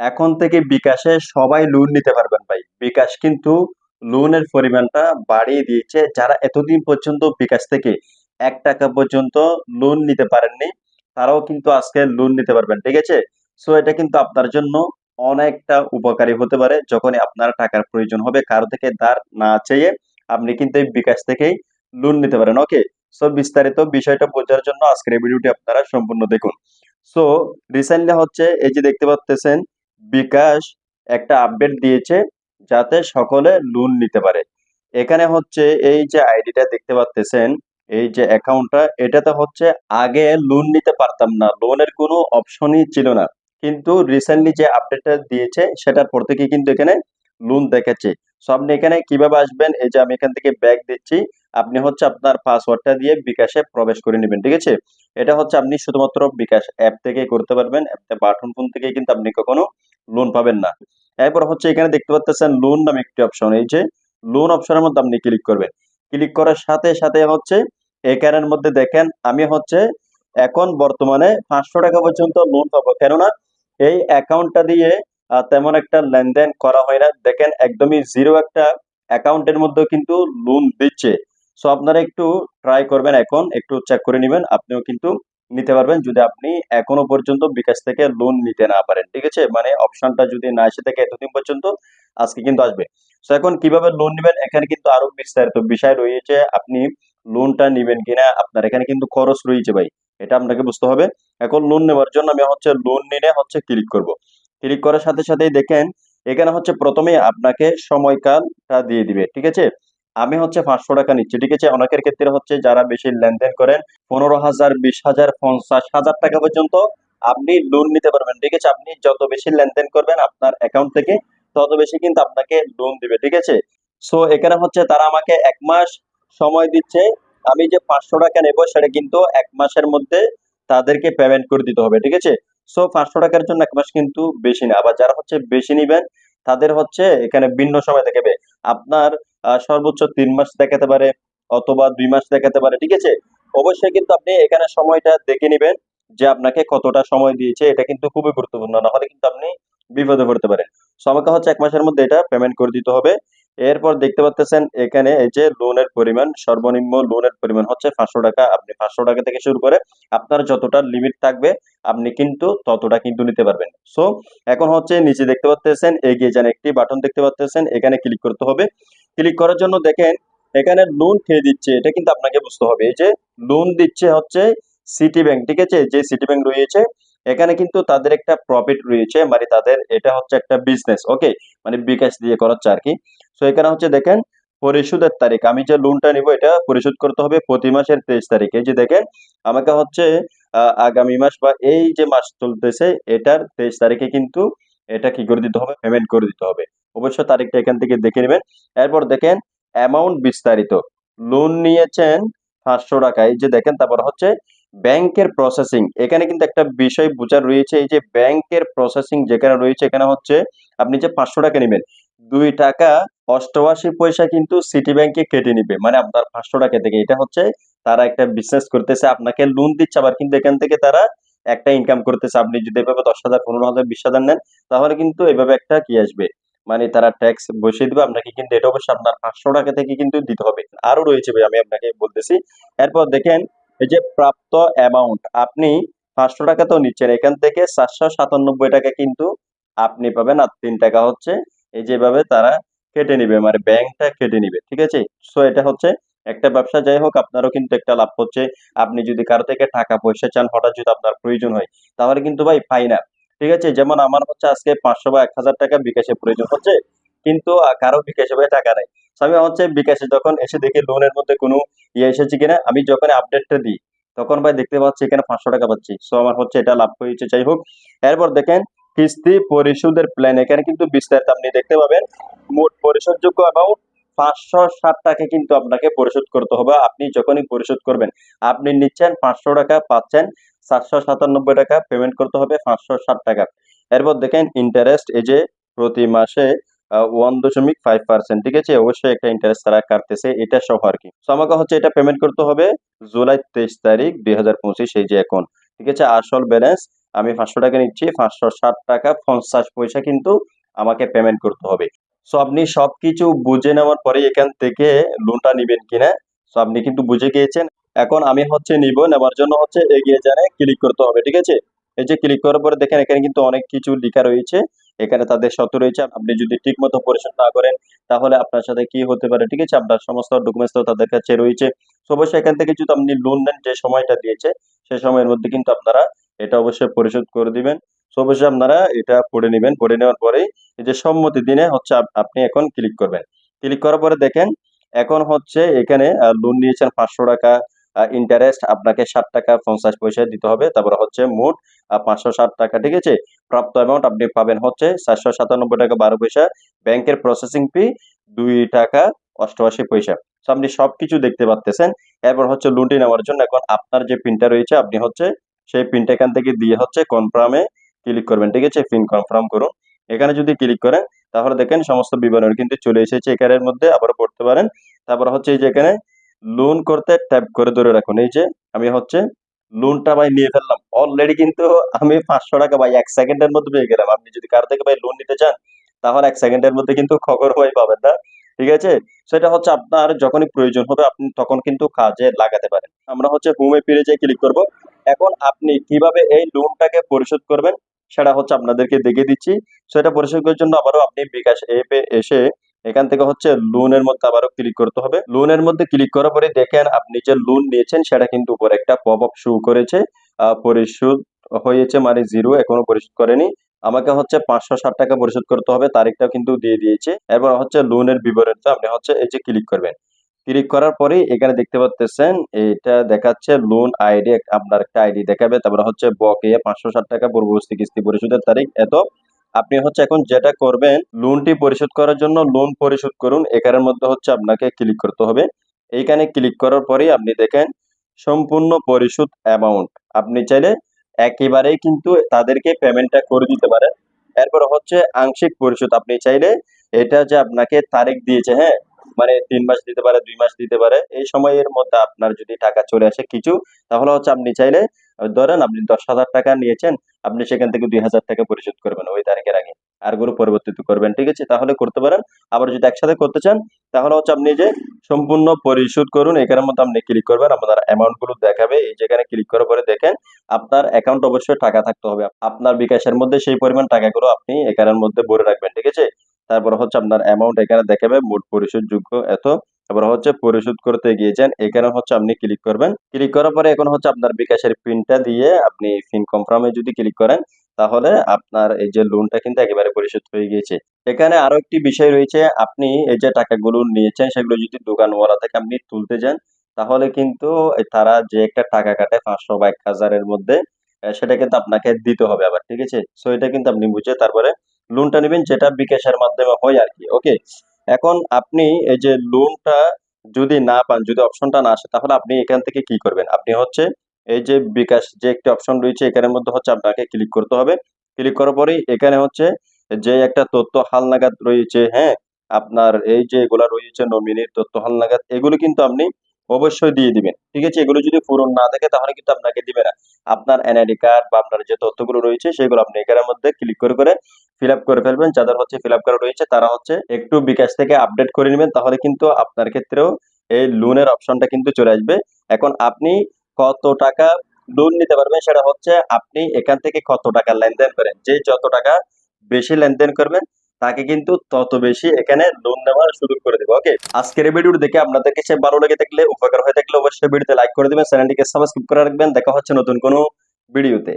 এখন থেকে বিকাশে সবাই লোন নিতে পারবেন ভাই। বিকাশ কিন্তু লোনের পরিমাণটা বাড়িয়ে দিয়েছে। যারা এতদিন পর্যন্ত বিকাশ থেকে এক টাকা পর্যন্ত লোন নিতে পারেননি, তারাও কিন্তু আজকে লোন নিতে পারবেন, ঠিক আছে? সো এটা কিন্তু আপনার জন্য অনেকটা উপকারী হতে পারে যখনই আপনার টাকার প্রয়োজন হবে, কারও থেকে ধার না চেয়ে আপনি কিন্তু এই বিকাশ থেকেই লোন নিতে পারেন ওকে সো বিস্তারিত বিষয়টা বোঝার জন্য আজকের ভিডিওটি আপনারা সম্পূর্ণ দেখুন। সো রিসেন্টলি হচ্ছে, এই যে দেখতে পাচ্ছেন বিকাশ একটা আপডেট দিয়েছে যাতে সকলে লোন নিতে পারে। এখানে হচ্ছে এই যে আইডিটা দেখতে পাচ্ছেন এই যে অ্যাকাউন্টটা এটাতে হচ্ছে আগে লোন নিতে পারতাম না। লোনের কোনো অপশনই ছিল না। কিন্তু রিসেন্টলি যে আপডেটটা দিয়েছে, সেটার পর থেকে কিন্তু এখানে লোন দেখাচ্ছে সো আপনি এখানে কীভাবে আসবেন? এই যে আমি এখান থেকে ব্যাগ দিচ্ছি। আপনি হচ্ছে আপনার পাসওয়ার্ডটা দিয়ে বিকাশে প্রবেশ করে নেবেন, ঠিক আছে? এটা হচ্ছে আপনি শুধুমাত্র বিকাশ অ্যাপ থেকে করতে পারবেন বাটন ফোন থেকে কিন্তু আপনি কখনো লোন পাবেন না। এরপর হচ্ছে এখানে দেখতে পাচ্ছেন লোন নামে একটি অপশন এই যে লোন অপশনের মধ্যে আপনি ক্লিক করবেন। ক্লিক করার সাথে সাথে হচ্ছে এখানের মধ্যে দেখেন আমি হচ্ছে এখন বর্তমানে পাঁচশো টাকা পর্যন্ত লোন পাবো, কেননা এই অ্যাকাউন্টটা দিয়ে তেমন একটা লেনদেন করা হয় না। দেখেন একদমই জিরো একটা অ্যাকাউন্টের মধ্যে কিন্তু লোন দিচ্ছে। সো আপনারা একটু ট্রাই করবেন এখন, একটু চেক করে নেবেন, আপনিও কিন্তু নিতে পারবেন। যদি আপনি এখনও পর্যন্ত বিকাশ থেকে লোন নিতে না পারেন, ঠিক আছে? মানে অপশনটা যদি না এসে থাকে এতদিন পর্যন্ত, আজকে কিন্তু আসবে। সো এখন কীভাবে লোন নেবেন? এখানে কিন্তু আরও বিস্তারিত বিষয় রয়েছে। আপনি লোনটা নেবেন কিনা? আপনার এখানে কিন্তু খরচ রয়েছে ভাই। এটা আপনাকে বুঝতে হবে। এখন লোন নেওয়ার জন্য আমি হচ্ছে লোন নিলে হচ্ছে ক্লিক করব। ক্লিক করার সাথে সাথেই দেখেন, এখানে হচ্ছে প্রথমে আপনাকে সময়কালটা দিয়ে দিবে, ঠিক আছে? আমি হচ্ছে পাঁচশো টাকা নিচ্ছি, ঠিক আছে? অনেকের ক্ষেত্রে হচ্ছে যারা বেশি লেনদেন করেন, পনেরো হাজার, বিশ হাজার, পঞ্চাশ হাজার টাকা পর্যন্ত আপনি লোন নিতে পারবেন, ঠিক আছে? আপনি যত বেশি লেনদেন করবেন আপনার অ্যাকাউন্ট থেকে, তত বেশি কিন্তু আপনাকে লোন দিবে, ঠিক আছে? সো এখানে হচ্ছে তারা আমাকে এক মাস সময় দিচ্ছে, আমি যে পাঁচশো টাকা নেব, সেটা কিন্তু এক মাসের মধ্যে তাদেরকে পেমেন্ট করে দিতে হবে, ঠিক আছে? সো পাঁচশো টাকার জন্য এক মাস কিন্তু বেশি না, আবার যারা হচ্ছে বেশি নিবেন, তাদের হচ্ছে এখানে ভিন্ন সময় দেখাবে। আপনার সর্বোচ্চ তিন মাস দেখাতে পারে অথবা দুই মাস দেখাতে পারে, ঠিক আছে? অবশ্যই কিন্তু আপনি এখানে সময়টা দেখে নেবেন যে আপনাকে কতটা সময় দিয়েছে, এটা কিন্তু খুবই গুরুত্বপূর্ণ না হলে কিন্তু আপনি বিপদে পড়তে পারেন। সো হচ্ছে এক মাসের মধ্যে এটা পেমেন্ট করে দিতে হবে। এরপর দেখতে পাচ্ছেন এখানে এই যে লোনের পরিমাণ, সর্বনিম্ন লোনের পরিমাণ হচ্ছে পাঁচশো টাকা। আপনি পাঁচশো টাকা থেকে শুরু করে আপনার যতটা লিমিট থাকবে, আপনি কিন্তু ততটা কিন্তু নিতে পারবেন। সো এখন হচ্ছে নিচে দেখতে পাচ্ছেন এগিয়ে যান একটি বাটন দেখতে পাচ্ছেন এখানে ক্লিক করতে হবে। ক্লিক করার জন্য দেখেন, এখানে লোন খেয়ে দিচ্ছে, এটা কিন্তু আপনাকে বুঝতে হবে। এই যে লোন দিচ্ছে হচ্ছে সিটি ব্যাংক ঠিক আছে? যে সিটি ব্যাংক রয়েছে, এখানে কিন্তু তাদের একটা প্রফিট রয়েছে মানে তাদের এটা হচ্ছে একটা বিজনেস ওকে মানে বিকাশ দিয়ে করাচ্ছে আর কি। তো এখানে হচ্ছে দেখেন, পরিশোধের তারিখ, আমি যে লোনটা নিব, এটা পরিশোধ করতে হবে প্রতি মাসের তেইশ তারিখে। যে দেখেন, আমাকে হচ্ছে আগামী মাস বা এই যে মাস চলতেছে, এটার তেইশ তারিখে কিন্তু এটা কি করে দিতে হবে? পেমেন্ট করে দিতে হবে। অবশ্য তারিখটা এখান থেকে দেখে নেবেন। এরপর দেখেন অ্যামাউন্ট বিস্তারিত। লোন নিয়েছেন পাঁচশো টাকা। এই যে দেখেন, তারপর হচ্ছে ব্যাংকের প্রসেসিং এখানে কিন্তু একটা বিষয় বোঝার রয়েছে, এই যে ব্যাংকের প্রসেসিং যেখানে রয়েছে, এখানে হচ্ছে আপনি যে পাঁচশো টাকা নেবেন, দুই টাকা অষ্টআশি পয়সা কিন্তু সিটি ব্যাংকে কেটে নিবে। মানে আপনার পাঁচশো টাকা থেকে। এটা হচ্ছে তারা একটা বিজনেস করতেছে, আপনাকে লোন দিচ্ছে, আবার কিন্তু এখান থেকে তারা একটা ইনকাম করতেছে। আপনি যদি এভাবে দশ হাজার, পনেরো হাজার, বিশ হাজার নেন, তাহলে কিন্তু এভাবে একটা কি আসবে? মানে তারা ট্যাক্স বসিয়ে দিবে, আপনাকে কিন্তু এটা অবশ্যই আপনার পাঁচশো টাকা থেকে কিন্তু দিতে হবে। আরও রয়েছে ভাই, আমি আপনাকে বলতেছি। এরপর দেখেন, এই যে প্রাপ্ত অ্যামাউন্ট আপনি পাঁচশো টাকা তো নিচ্ছেন, এখান থেকে সাতশো সাতানব্বই টাকা কিন্তু আপনি পাবেন, আর তিন টাকা হচ্ছে এই যেভাবে তারা কেটে নিবে মানে ব্যাংকটা কেটে নিবে, ঠিক আছে? সো এটা হচ্ছে একটা ব্যবসা, যাই হোক, আপনারও কিন্তু একটা লাভ হচ্ছে। আপনি যদি কারও থেকে টাকা পয়সা চান, হঠাৎ যদি আপনার প্রয়োজন হয়, তাহলে কিন্তু ভাই পাই না ঠিক আছে? যেমন আমার হচ্ছে আজকে পাঁচশো বা এক হাজার টাকা বিকাশে প্রয়োজন হচ্ছে, কিন্তু কারও বিকাশে ভাই টাকা নাই। আমি হচ্ছে বিকাশে যখন এসে দেখি লোনের মধ্যে কোনো ইয়ে এসেছে কিনা, আমি যখন আপডেটটা দিই, তখন ভাই দেখতে পাচ্ছি এখানে পাঁচশো টাকা পাচ্ছি। সো আমার হচ্ছে এটা লাভ হয়েছে, যাই হোক। এরপর দেখেন, কিস্তি পরিশোধের প্ল্যান এখানে কিন্তু বিস্তারিত আপনি দেখতে পাবেন। মোট পরিশোধযোগ্য অ্যামাউন্ট পাঁচশো ষাট টাকা কিন্তু আপনাকে পরিশোধ করতে হবে। আপনি যখনই পরিশোধ করবেন, আপনি নিচ্ছেন পাঁচশো টাকা, পাচ্ছেন সাতশো সাতানব্বই টাকা পেমেন্ট করতে হবে পাঁচশো ষাট টাকা। এরপর দেখেন ইন্টারেস্ট এই যে প্রতি মাসে ওয়ান দশমিক ফাইভ পার্সেন্ট ঠিক আছে? অবশ্যই একটা ইন্টারেস্ট তারা কাটতেছে, এটা সহ আর কি। তো আমাকে হচ্ছে এটা পেমেন্ট করতে হবে জুলাই তেইশ তারিখ দুই হাজার পঁচিশ, এই যে এখন, ঠিক আছে? আসল ব্যালেন্স আমি পাঁচশো টাকা নিচ্ছি, পাঁচশো ষাট টাকা, পঞ্চাশ পয়সা কিন্তু আমাকে পেমেন্ট করতে হবে। সো আপনি সবকিছু বুঝে নেওয়ার পরে এখান থেকে লোনটা নিবেন কিনা? সো আপনি কিন্তু বুঝে গিয়েছেন। এখন আমি হচ্ছে নিব, নেওয়ার জন্য হচ্ছে এগিয়ে জানে ক্লিক করতে হবে, ঠিক আছে? এই যে ক্লিক করার পরে দেখেন, এখানে কিন্তু অনেক কিছু লেখা রয়েছে। এখানে তাদের শর্ত রয়েছে আপনি যদি ঠিক মতো পরিশোধ না করেন, তাহলে আপনার সাথে কি হতে পারে, ঠিক আছে? আপনার সমস্ত ডকুমেন্টস তো তাদের কাছে রয়েছে। অবশ্যই এখান থেকে যদি আপনি লোন নেন, যে সময়টা দিয়েছে সেই সময়ের মধ্যে কিন্তু আপনারা এটা অবশ্যই পরিশোধ করে দিবেন। তো অবশ্যই আপনারা এটা পড়ে নেবেন। পড়ে নেওয়ার পরে এই যে সম্মতি দিনে হচ্ছে আপ- আপনি এখন ক্লিক করবেন। ক্লিক করার পরে দেখেন, এখন হচ্ছে এখানে লোন নিয়েছেন পাঁচশো টাকা ইন্টারেস্ট আপনাকে ষাট টাকা পঞ্চাশ পয়সা দিতে হবে। তারপরে হচ্ছে মোট পাঁচশো ষাট টাকা, ঠিক আছে? প্রাপ্ত অ্যামাউন্ট আপনি পাবেন হচ্ছে চারশো সাতানব্বই টাকা বারো পয়সা। ব্যাংকের প্রসেসিং ফি দুই টাকা অষ্টআশি পয়সা। আপনি সবকিছু দেখতে পাচ্তেছেন এরপর হচ্ছে লোনটি নেওয়ার জন্য এখন আপনার যে পিনটা রয়েছে, আপনি হচ্ছে সেই পিনটা এখান থেকে দিয়ে হচ্ছে কনফার্মে ক্লিক করবেন, ঠিক আছে? পিন কনফার্ম করুন। এখানে যদি ক্লিক করেন, তাহলে দেখেন সমস্ত বিবরণ কিন্তু চলে এসেছে এখানের মধ্যে আবার পড়তে পারেন। তারপর হচ্ছে এই যে এখানে লোন করতে ট্যাপ করে ধরে রাখুন। এই যে আমি হচ্ছে লোনটা ভাই নিয়ে ফেললাম। অলরেডি কিন্তু আমি পাঁচশো টাকা ভাই এক সেকেন্ডের মধ্যে পেয়ে গেলাম। আপনি যদি কার থেকে ভাই লোন নিতে চান, তাহলে এক সেকেন্ডের মধ্যে কিন্তু খবর ভাই পাবেন না, ঠিক আছে? সেটা হচ্ছে আপনার যখনই প্রয়োজন হবে, আপনি তখন কিন্তু কাজে লাগাতে পারেন। আমরা হচ্ছে হোমে ফিরে যেয়ে ক্লিক করব। এখন আপনি কীভাবে এই লোনটাকে পরিশোধ করবেন, সেটা হচ্ছে আপনাদেরকে দেখে দিচ্ছি। সেটা পরিশোধ করার জন্য আবারও আপনি বিকাশ অ্যাপে এসে এখান থেকে হচ্ছে লোনের মধ্যে আবারও ক্লিক করতে হবে। লোনের মধ্যে ক্লিক করার পরে দেখেন আপনি যে লোন নিয়েছেন, সেটা কিন্তু উপরে একটা পপ আপ শো করেছে পরিশোধ হয়েছে মানে জিরো এখনও পরিশোধ করেনি। আমাকে হচ্ছে পাঁচশো ষাট টাকা পরিশোধ করতে হবে, তারিখটাও কিন্তু দিয়ে দিয়েছে। এরপর হচ্ছে লোনের বিবরণটা আপনি হচ্ছে এই যে ক্লিক করবেন। ক্লিক করার পরে এখানে দেখতে পাচ্ছেন এটা দেখাচ্ছে লোন আইডি আপনার একটা আইডি দেখাবে, তারপরে হচ্ছে বকেয়া পাঁচশো ষাট টাকা পূর্ববর্তী কিস্তি পরিশোধের তারিখ, এত। আপনি হচ্ছে এখন যেটা করবেন লোনটি পরিশোধ করার জন্য লোন পরিশোধ করুন, এখানের মধ্যে হচ্ছে আপনাকে ক্লিক করতে হবে। এইখানে ক্লিক করার পরেই আপনি দেখেন, সম্পূর্ণ পরিশোধ অ্যামাউন্ট আপনি চাইলে একেবারেই কিন্তু তাদেরকে পেমেন্টটা করে দিতে পারেন। এরপর হচ্ছে আংশিক পরিশোধ, আপনি চাইলে এটা যে আপনাকে তারিখ দিয়েছে হ্যাঁ মানে তিন মাস দিতে পারে, দুই মাস দিতে পারে। এই সময়ের মধ্যে আপনার যদি টাকা চলে আসে কিছু, তাহলে হচ্ছে আপনি চাইলে ধরেন আপনি দশ হাজার টাকা নিয়েছেন, আপনি সেখান থেকে দুই হাজার টাকা পরিশোধ করবেন ওই তারিখের আগে। আরগুলো পরিবর্তিত করবেন, ঠিক আছে? তাহলে করতে পারেন। আবার যদি একসাথে করতে চান, তাহলে হচ্ছে আপনি যে সম্পূর্ণ পরিশোধ করুন, এখানের মধ্যে আপনি ক্লিক করবেন, আপনার অ্যামাউন্টগুলো দেখাবে। এই যেখানে ক্লিক করার পরে দেখেন, আপনার অ্যাকাউন্ট অবশ্যই টাকা থাকতে হবে। আপনার বিকাশের মধ্যে সেই পরিমাণ টাকাগুলো আপনি এখানের মধ্যে ভরে রাখবেন, ঠিক আছে? তারপর হচ্ছে আপনার অ্যামাউন্ট এখানে দেখাবে, মোট পরিশোধ যোগ্য এত। তারপর হচ্ছে পরিশোধ করতে গিয়েছেন, এখানে হচ্ছে আপনি ক্লিক করবেন। ক্লিক করার পরে এখন হচ্ছে আপনার বিকাশের পিনটা দিয়ে আপনি পিন কনফার্মে যদি ক্লিক করেন, তাহলে আপনার এই যে লোনটা কিন্তু একেবারে পরিশোধ হয়ে গিয়েছে। এখানে আরও একটি বিষয় রয়েছে, আপনি এই যে টাকাগুলো নিয়েছেন, সেগুলো যদি দোকানওয়ালা থেকে আপনি তুলতে যান, তাহলে কিন্তু তারা যে একটা টাকা কাটে পাঁচশো বা এক হাজারের মধ্যে, সেটা কিন্তু আপনাকে দিতে হবে আবার, ঠিক আছে? সো এটা কিন্তু আপনি বুঝে তারপরে লোনটা নেবেন, যেটা বিকাশের মাধ্যমে হয় আর কি ওকে এখন আপনি এই যে লোনটা যদি না পান, যদি অপশনটা না আসে, তাহলে আপনি এখান থেকে কি করবেন? আপনি হচ্ছে এই যে বিকাশ যে একটি অপশন রয়েছে, এখানের মধ্যে হচ্ছে আপনাকে ক্লিক করতে হবে। ক্লিক করার পরেই এখানে হচ্ছে যে একটা তথ্য হালনাগাদ রয়েছে হ্যাঁ? আপনার এই যে এগুলা রয়েছে নমিনির তথ্য হালনাগাদ, এগুলো কিন্তু আপনি অবশ্যই দিয়ে দিবেন, ঠিক আছে? এগুলো যদি পূরণ না থাকে, তাহলে কিন্তু আপনাকে দিবে না। আপনার এনআইডি কার্ড বা আপনার যে তথ্যগুলো রয়েছে, সেগুলো আপনি এখানের মধ্যে ক্লিক করে করে ফিল করে ফেলবেন, যাদের হচ্ছে ফিল করা রয়েছে, তারা হচ্ছে একটু বিকাশ থেকে আপডেট করে নেবেন, তাহলে কিন্তু আপনার ক্ষেত্রেও এই লোনের অপশনটা কিন্তু চলে আসবে। এখন আপনি কত টাকা লোন নিতে পারবেন, সেটা হচ্ছে আপনি এখান থেকে কত টাকা লেনদেন করেন। যে যত টাকা বেশি লেনদেন করবেন, তাকে কিন্তু তত বেশি এখানে লোন নেওয়ার সুযোগ করে দেবে ওকে আজকের এই ভিডিওটি দেখে আপনাদের কাছে ভালো লেগে থাকলে, উপকার হয়ে থাকলে অবশ্যই ভিডিওতে লাইক করে দিবেন চ্যানেলটিকে সাবস্ক্রাইব করে রাখবেন। দেখা হচ্ছে নতুন কোনো ভিডিওতে